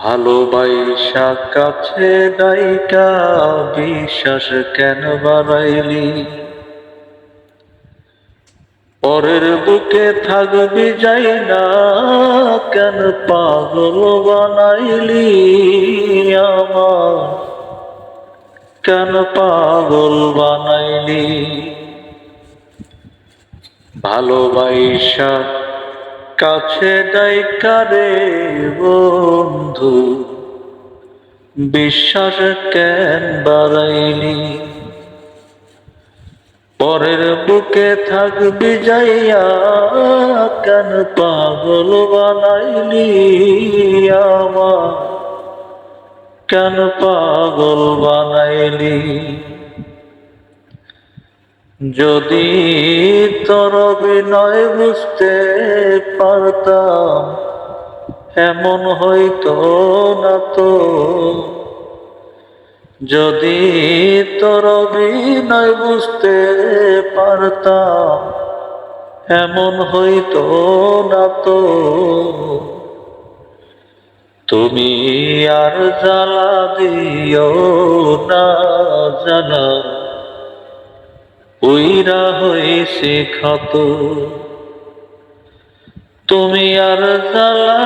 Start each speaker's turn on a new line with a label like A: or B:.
A: ভালোবাসা কাছে ডাইকা বিশ্বাস কেন বাড়াইলি? পরের বুকে থাকবি যাই না কেন পাগল বানাইলি আমার? কেন পাগল বানাইলি? ভালোবাসা কাছে ডাইকারে বন্ধু। বিশ্বাস কেন বাড়াইলি পরের বুকে থাকবি যাইয়া কেন পাগল বানাইলি আমার কেন পাগল বানাইলি? যদি তোর বিনয় বুঝতে পারতাম, এমন হইতো না তো। যদি তোর বিনয় বুঝতে পারতাম, এমন হইতো না তো। তুমি আর জ্বালা দিও না জ্বালা হয়ে সে তুমি আর জ্বালা